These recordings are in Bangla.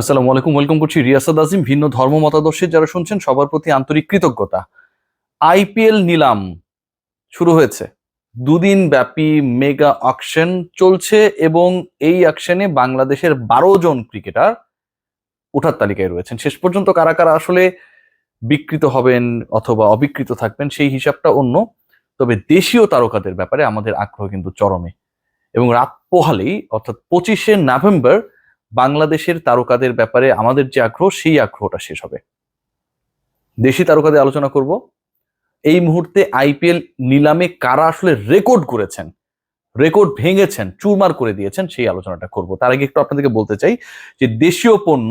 আসসালামু আলাইকুম, ওয়েলকাম করছি রিয়াসাদ আজিম, ভিন্ন ধর্ম মতাদর্শের যারা শুনছেন, সবার প্রতি আন্তরিক কৃতজ্ঞতা। আইপিএল নিলাম শুরু হয়েছে। দুদিন ব্যাপী মেগা অকশন চলছে এবং এই অকশনে বাংলাদেশের বারো জন ক্রিকেটার ওঠার তালিকায় রয়েছেন। শেষ পর্যন্ত কারা কারা আসলে বিকৃত হবেন অথবা অবিকৃত থাকবেন সেই হিসাবটা অন্য। তবে দেশীয় তারকাদের ব্যাপারে আমাদের আগ্রহ কিন্তু চরমে। এবং রাত পোহালেই, অর্থাৎ পঁচিশে নভেম্বর বাংলাদেশের তারকাদের ব্যাপারে আমাদের যে আগ্রহ, সেই আগ্রহটা শেষ হবে। দেশি তারকাদের আলোচনা করব। এই মুহূর্তে আইপিএল নিলামে কারা আসলে রেকর্ড করেছেন, রেকর্ড ভেঙেছেন, চুরমার করে দিয়েছেন, সেই আলোচনাটা করব। তার আগে একটু আপনাদেরকে বলতে চাই যে দেশীয় পণ্য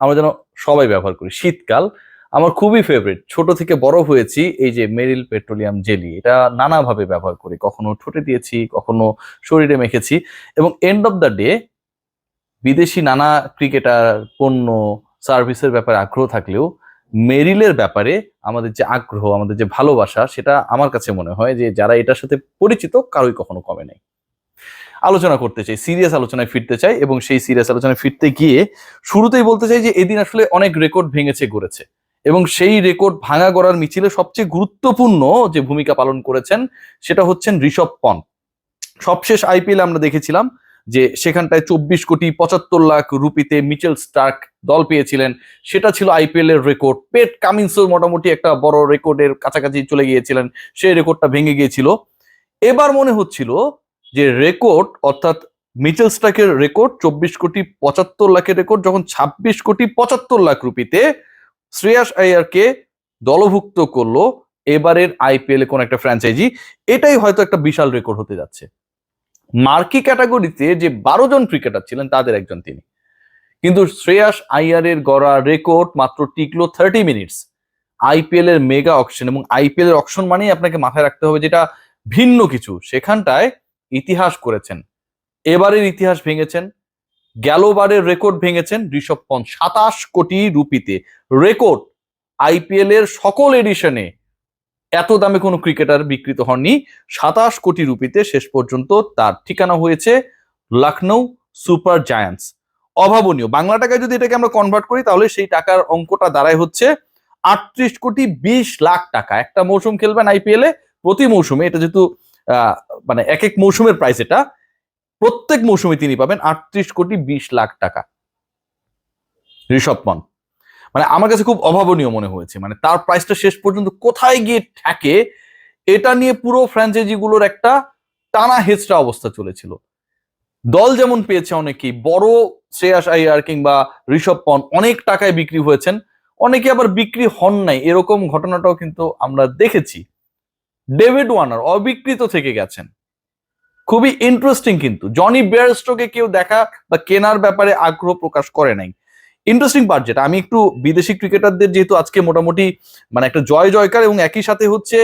আমরা যেন সবাই ব্যবহার করি, শীতকাল। আমার খুবই ফেভারিট ছোট থেকে বড় হয়েছি এই যে মেরিল পেট্রোলিয়াম জেলি, এটা নানাভাবে ব্যবহার করি। কখনো ঠোঁটে দিয়েছি, কখনো শরীরে মেখেছি এবং এন্ড অফ দ্য ডে বিদেশি নানা ক্রিকেটার, পণ্য, সার্ভিসের ব্যাপারে আগ্রহ থাকলেও মেরিলের ব্যাপারে আমাদের যে আগ্রহ, আমাদের যে ভালোবাসা, সেটা আমার কাছে মনে হয় যে যারা এটার সাথে পরিচিত, কারোই কখনো কমে নাই। আলোচনা করতে চাই, সিরিয়াস আলোচনায় ফিরতে চাই এবং সেই সিরিয়াস আলোচনায় ফিরতে গিয়ে শুরুতেই বলতে চাই যে এদিন আসলে অনেক রেকর্ড ভেঙেছে গড়েছে এবং সেই রেকর্ড ভাঙা গড়ার মিছিলে সবচেয়ে গুরুত্বপূর্ণ যে ভূমিকা পালন করেছেন, সেটা হচ্ছেন ঋষভ পন্থ সবশেষ আইপিএল আমরা দেখেছিলাম যে সেখানটায় চব্বিশ কোটি পঁচাত্তর লাখ রুপিতে মিচেল স্টার্ক দল পেয়েছিলেন, সেটা ছিল আইপিএল এর রেকর্ড পেট কামিন্সও মোটামুটি একটা বড় রেকর্ডের কাছাকাছি চলে গিয়েছিলেন, সেই রেকর্ডটা ভেঙে গিয়েছিল। এবার মনে হচ্ছিল যে রেকর্ড অর্থাৎ মিচেল স্টার্কের রেকর্ড চব্বিশ কোটি পঁচাত্তর লাখের রেকর্ড যখন ছাব্বিশ কোটি পঁচাত্তর লাখ রুপিতে শ্রেয়াস আয়ারকে দলভুক্ত করল, এবারের আইপিএল কোন একটা ফ্র্যাঞ্চাইজি এটাই হয়তো একটা বিশাল রেকর্ড হতে যাচ্ছে। মার্কি ক্যাটাগরিতে যে বারো জন ক্রিকেটার ছিলেন, তাদের একজন তিনি। কিন্তু শ্রেয়াস আইয়ারের গড়া রেকর্ড মাত্র টিকলো থার্টি মিনিটস আইপিএল এর মেগা অকশন এবং আইপিএল এর অকশন মানেই আপনাকে মাথায় রাখতে হবে যেটা ভিন্ন কিছু। সেখানটায় ইতিহাস করেছেন। এবারের ইতিহাস ভেঙেছেন। গেলবারের রেকর্ড ভেঙেছেন ঋষভ পন্থ। সাতাশ কোটি রুপিতে। রেকর্ড আইপিএল এর সকল এডিশনে এত দামে কোনো ক্রিকেটার বিকৃত হননি। সাতাশ কোটি রুপিতে শেষ পর্যন্ত তার ঠিকানা হয়েছে লখনৌ সুপার জায়ান্টস। অভাবনীয়। বাংলা টাকায় যদি এটাকে আমরা কনভার্ট করি, তাহলে সেই টাকার অঙ্কটা দাঁড়ায় হচ্ছে আটত্রিশ কোটি বিশ লাখ টাকা। একটা মৌসুম খেলবেন আইপিএল প্রতি মৌসুমে, এটা যেহেতু মানে এক এক মৌসুমের প্রাইস এটা, প্রত্যেক মৌসুমে তিনি পাবেন আটত্রিশ কোটি বিশ লাখ টাকা। ঋষভ পন্থ। মানে আমার কাছে খুব অভাবনীয় মনে হয়েছে। মানে তার প্রাইসটা শেষ পর্যন্ত কোথায় গিয়ে ঠেকে, এটা নিয়ে পুরো ফ্র্যাঞ্চাইজি গুলোর একটা টানা হেচড়া অবস্থা চলেছিল। দল যেমন পেয়েছে অনেকেই, বড় শ্রেয়াস আইয়ার কিংবা ঋষভ পন অনেক টাকায় বিক্রি হয়েছেন, অনেকে আবার বিক্রি হন নাই, এরকম ঘটনাটাও কিন্তু আমরা দেখেছি। ডেভিড ওয়ানার অবিকৃত থেকে গেছেন। খুবই ইন্টারেস্টিং কিন্তু। জনি বেয়ারস্টোকে কেউ দেখা বা কেনার ব্যাপারে আগ্রহ প্রকাশ করে নাই। ইন্টারেস্টিং পার্ট যেটা, আমি একটু বিদেশি ক্রিকেটারদের যেহেতু আজকে মোটামুটি মানে একটা জয় জয়কার এবং একই সাথে হচ্ছে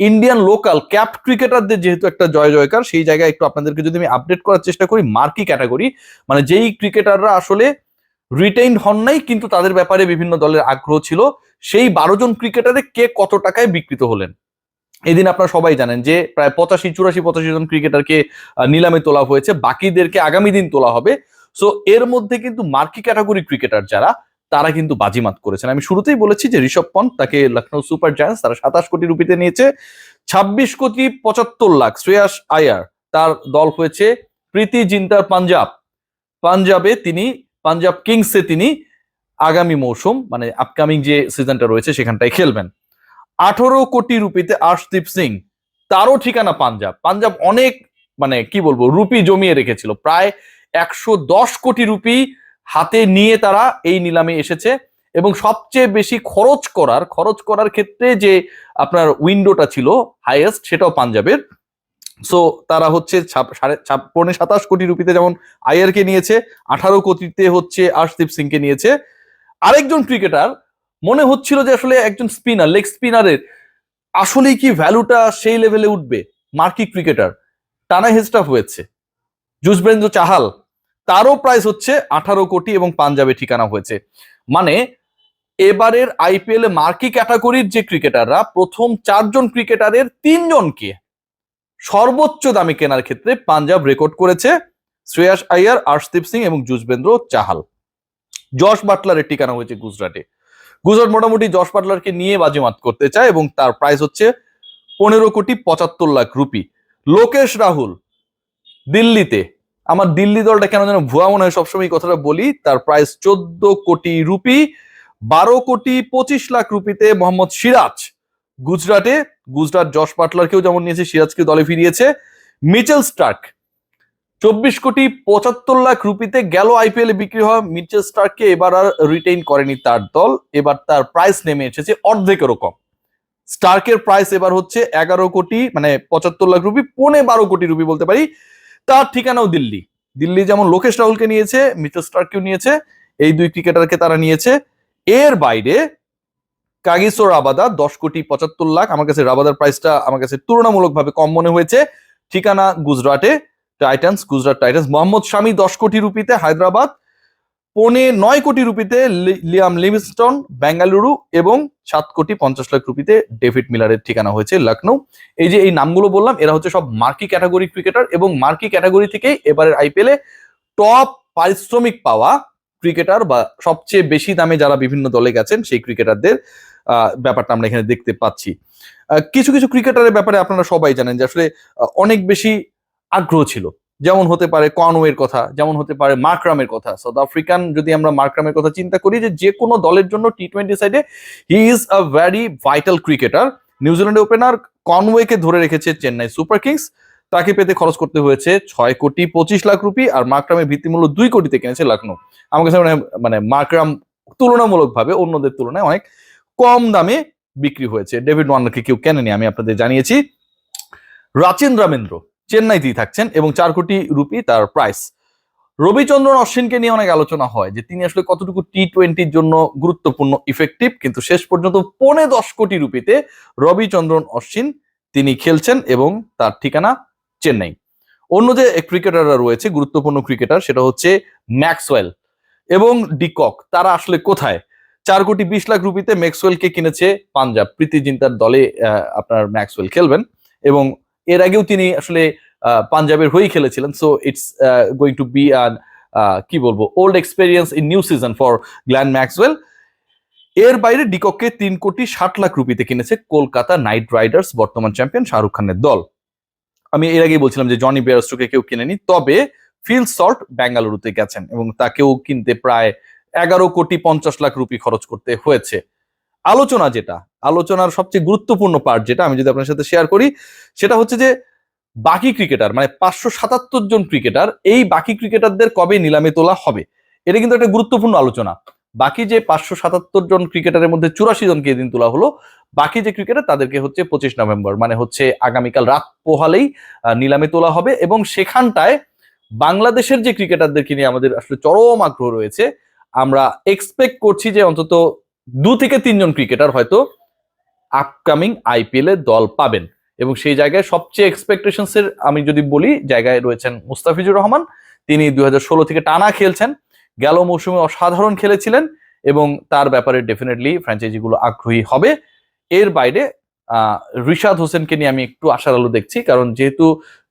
ইন্ডিয়ান লোকাল ক্যাপ ক্রিকেটারদের যেহেতু একটা জয় জয়কার, সেই জায়গায় একটু আপনাদেরকে যদি আমি আপডেট করার চেষ্টা করি মার্কি ক্যাটাগরি মানে যেই ক্রিকেটাররা আসলে রিটেইন হন নাই, কিন্তু তাদের ব্যাপারে বিভিন্ন দলের আগ্রহ ছিল, সেই বারো জন ক্রিকেটারে কে কত টাকায় বিকৃত হলেন? এদিন আপনারা সবাই জানেন যে প্রায় পঁচাশি, চুরাশি, পঁচাশি জন ক্রিকেটারকে নিলামে তোলা হয়েছে, বাকিদেরকে আগামী দিন তোলা হবে। সো এর মধ্যে কিন্তু মার্কি ক্যাটাগরি ক্রিকেটার যারা, তারা কিন্তু বাজিমাত করেছেন। আমি শুরুতেই বলেছি যে ঋষভ পন্থ তাকে লখনৌ সুপার জায়ান্টস তারা সাতাশ কোটি রুপিতে নিয়েছে, ছাব্বিশ কোটি পঁচাত্তর লাখ শ্রেয়াস আয়ার তার দল হয়েছে প্রীতি জিন্তার পাঞ্জাব। পাঞ্জাবে তিনি, পাঞ্জাব কিংসে তিনি আগামী মৌসুম মানে আপকামিং যে সিজনটা রয়েছে সেখানটায় খেলবেন। আঠারো কোটি রুপিতে আর্শদীপ সিং, তারও ঠিকানা পাঞ্জাব। পাঞ্জাব অনেক মানে কি বলব, রুপি জমিয়ে রেখেছিল। প্রায় একশো দশ কোটি রুপি হাতে নিয়ে তারা এই নিলামে এসেছে এবং সবচেয়ে বেশি খরচ করার খরচ করার ক্ষেত্রে যে আপনার উইন্ডোটা ছিল হাইয়েস্ট সেটাও পাঞ্জাবের। সো তারা হচ্ছে সাড়ে পৌনে সাতাশ কোটি রুপিতে যেমন আয়ারকে নিয়েছে, আঠারো কোটিতে হচ্ছে আর্শদীপ সিংকে নিয়েছে। আরেকজন ক্রিকেটার মনে হচ্ছিল যে আসলে একজন স্পিনার লেগ স্পিনারের আসলেই কি ভ্যালুটা সেই লেভেলে উঠবে? মার্কি ক্রিকেটার টানা হেস্টাফ হয়েছে। যুজবেন্দ্র চাহাল তারও প্রাইস হচ্ছে আঠারো কোটি এবং পাঞ্জাবে ঠিকানা হয়েছে। মানে এবারের আইপিএল মার্কি ক্যাটাগরির যে ক্রিকেটাররা, প্রথম চারজন ক্রিকেটারের তিনজনকে সর্বোচ্চ দামে কেনার ক্ষেত্রে পাঞ্জাব রেকর্ড করেছে শ্রেয়াস আইয়ার আর্শদীপ সিং এবং যুজবেন্দ্র চাহাল। জশ বাটলারের ঠিকানা হয়েছে গুজরাটে। গুজরাট মোটামুটি জশ বাটলারকে নিয়ে বাজিমাত করতে চায় এবং তার প্রাইস হচ্ছে পনেরো কোটি পঁচাত্তর লাখ রুপি। লোকেশ রাহুল, দিল্লিতে আমার দিল্লি দলটা কেন যেন ভুয়া মনে হয়, সবসময় কথাটা বলি। তার প্রাইস চোদ্দ কোটি রুপি, বারো কোটি পঁচিশ লাখ রুপিতে মোহাম্মদ সিরাজ গুজরাটে। গুজরাট জশ বাটলারকেও যেমন নিয়েছে, সিরাজকে দলে ফিরিয়েছে মিচেল স্টার্ক। চব্বিশ কোটি পঁচাত্তর লাখ রুপিতে গেল আইপিএল এ বিক্রি হওয়া মিচেল স্টার্ককে এবার আর রিটেইন করেনি তার দল। এবার তার প্রাইস নেমে এসেছে অর্ধেকেরও কম। স্টার্কের প্রাইস এবার হচ্ছে এগারো কোটি মানে পঁচাত্তর লাখ রুপি, পৌনে বারো কোটি রুপি বলতে পারি। তার ঠিকানাও দিল্লি। দিল্লি যেমন লোকেশ রাহুলকে নিয়েছে মিচেল স্টার্ককেও নিয়েছে, এই দুই ক্রিকেটারকে তারা নিয়েছে। এর বাইরে কাগিসো রাবাদা, দশ কোটি পঁচাত্তর লাখ, আমার কাছে রাবাদার প্রাইসটা আমার কাছে তুলনামূলকভাবে কম মনে হয়েছে। ঠিকানা গুজরাটে টাইটান্স গুজরাট টাইটান্স মোহাম্মদ শামি দশ কোটি রুপিতে, হায়দ্রাবাদ পৌনে নয় কোটি রুপিতে লিয়াম লিভিংস্টন, বেঙ্গালুরু এবং সাত কোটি পঞ্চাশ লাখ রুপিতে ডেভিড মিলারের ঠিকানা হয়েছে লখনৌ এই যে এই নামগুলো বললাম, এরা হচ্ছে সব মার্কি ক্যাটাগরি ক্রিকেটার এবং মার্কি ক্যাটাগরি থেকেই এবারের আইপিএল টপ পারিশ্রমিক পাওয়া ক্রিকেটার বা সবচেয়ে বেশি দামে যারা বিভিন্ন দলে গেছেন সেই ক্রিকেটারদের ব্যাপারটা আমরা এখানে দেখতে পাচ্ছি। কিছু কিছু ক্রিকেটারের ব্যাপারে আপনারা সবাই জানেন যে আসলে অনেক বেশি আগ্রহ ছিল। যেমন হতে পারে কনওয়ের কথা, যেমন হতে পারে মার্করামের কথা। সাউথ আফ্রিকান যদি আমরা মার্করামের কথা চিন্তা করি যে যে কোনো দলের জন্য টি টোয়েন্টি সাইডে he is a very vital cricketer New Zealand opener কনওয়েকে ধরে রেখেছে চেন্নাই সুপার কিংস তাকে পেতে খরচ করতে হয়েছে ছয় কোটি পঁচিশ লাখ রুপি আর মার্করামের ভিত্তিমূল্য দুই কোটিতে কিনেছে লখনৌ আমার কাছে মনে মানে মার্করাম তুলনামূলকভাবে অন্যদের তুলনায় অনেক কম দামে বিক্রি হয়েছে। ডেভিড ওয়ার্নারকে কেউ কেনেনি, আমি আপনাদের জানিয়েছি। রাচেন রামেন্দ্র চেন্নাইতেই থাকছেন এবং চার কোটি রুপি তার প্রাইস রবিচন্দ্রন অশ্বিনকে নিয়ে অনেক আলোচনা হয় যে তিনি আসলে কতটুকু টি টোয়েন্টির জন্য গুরুত্বপূর্ণ ইফেক্টিভ কিন্তু শেষ পর্যন্ত পৌনে দশ কোটি রুপিতে রবিচন্দ্রন অশ্বিন তিনি খেলছেন এবং তার ঠিকানা চেন্নাই। অন্য যে ক্রিকেটাররা রয়েছে, গুরুত্বপূর্ণ ক্রিকেটার সেটা হচ্ছে ম্যাক্সওয়েল এবং ডিকক তারা আসলে কোথায়? চার কোটি বিশ লাখ রুপিতে ম্যাক্সওয়েলকে কিনেছে পাঞ্জাব। প্রীতি জিন্তার দলে আপনার ম্যাক্সওয়েল খেলবেন এবং এর আগেও তিনি আসলে পাঞ্জাবের হয়েই খেলেছিলেন so it's going to be an কি বলব old experience in new season for Glenn Maxwell এর বাইরে ডিককে তিন কোটি ষাট লাখ রুপিতে কিনেছে কলকাতা নাইট রাইডার্স, বর্তমান চ্যাম্পিয়ন শাহরুখ খানের দল। আমি এর আগেই বলছিলাম যে জনি বেয়ারস্টোকে কেউ কিনেনি, তবে ফিল সল্ট বেঙ্গালুরুতে গেছেন এবং তাকেও কিনতে প্রায় এগারো কোটি পঞ্চাশ লাখ রুপি খরচ করতে হয়েছে। আলোচনা যেটা, আলোচনার সবচেয়ে গুরুত্বপূর্ণ পার্ট যেটা আমি যদি আপনার সাথে শেয়ার করি, সেটা হচ্ছে যে বাকি ক্রিকেটার মানে পাঁচশো সাতাত্তর জন ক্রিকেটার এই বাকি ক্রিকেটারদের কবে নিলামে তোলা হবে? এটা কিন্তু একটা গুরুত্বপূর্ণ আলোচনা। বাকি যে পাঁচশো সাতাত্তর জন ক্রিকেটারের মধ্যে চুরাশি জনকে এদিন তোলা হলো, বাকি যে ক্রিকেটার তাদেরকে হচ্ছে পঁচিশ নভেম্বর মানে হচ্ছে আগামীকাল রাত পোহালেই নিলামে তোলা হবে এবং সেখানটায় বাংলাদেশের যে ক্রিকেটারদেরকে নিয়ে আমাদের আসলে চরম আগ্রহ রয়েছে, আমরা এক্সপেক্ট করছি যে অন্তত দু থেকে তিনজন ক্রিকেটার হয়তো আপকামিং আইপিএল এ দল পাবেন। এবং সেই জায়গায় সবচেয়ে এক্সপেকটেশনস এর আমি যদি বলি, জায়গায় রয়েছেন মুস্তাফিজুর রহমান। তিনি দু হাজার ষোলো থেকে টানা খেলছেন। গেল মৌসুমে অসাধারণ খেলেছিলেন এবং তার ব্যাপারে ডেফিনেটলি ফ্র্যাঞ্চাইজিগুলো আগ্রহী হবে। এর বাইরে রিশাদ হোসেনকে নিয়ে আমি একটু আশার আলো দেখছি, কারণ যেহেতু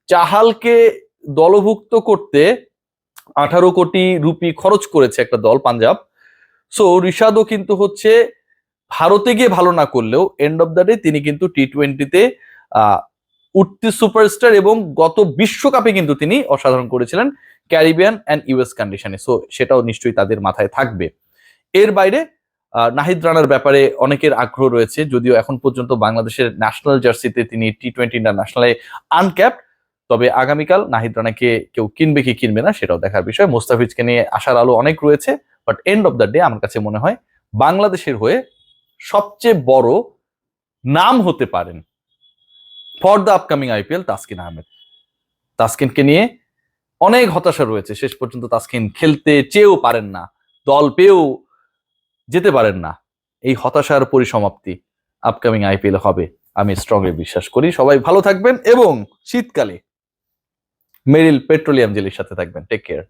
চাহালকে দলভুক্ত করতে আঠারো কোটি রুপি খরচ করেছে একটা দল, পাঞ্জাব সো রিশাদও কিন্তু হচ্ছে ভারতে গিয়ে ভালো না করলেও এন্ড অফ দ্য ডে তিনি কিন্তু টি টোয়েন্টিতে উঠতি সুপারস্টার এবং গত বিশ্বকাপে কিন্তু তিনি অসাধারণ করেছিলেন ক্যারিবিয়ান অ্যান্ড ইউএস কন্ডিশনে সো সেটাও নিশ্চয়ই তাদের মাথায় থাকবে। এর বাইরে নাহিদ রানার ব্যাপারে অনেকের আগ্রহ রয়েছে, যদিও এখন পর্যন্ত বাংলাদেশের ন্যাশনাল জার্সিতে তিনি টি টোয়েন্টি ইন্টারন্যাশনালে আনক্যাপড তবে আগামীকাল নাহিদ রানাকে কেউ কিনবে কি কিনবে না, সেটাও দেখার বিষয়। মোস্তাফিজকে নিয়ে আসার আলো অনেক রয়েছে। But end of the day আমার কাছে মনে হয় বাংলাদেশের হয়ে সবচেয়ে বড় নাম হতে পারেন for the upcoming IPL Taskin Ahmed. তাসকিনকে নিয়ে অনেক হতাশা রয়েছে, শেষ পর্যন্ত তাসকিন খেলতে চেয়েও পারেন না, দল পেয়েও যেতে পারেন না। এই হতাশার পরিসমাপ্তি আপকামিং আইপিএল হবে, আমি স্ট্রংলি বিশ্বাস করি। সবাই ভালো থাকবেন এবং শীতকালে মেরিল পেট্রোলিয়াম জেলির সাথে থাকবেন। Take care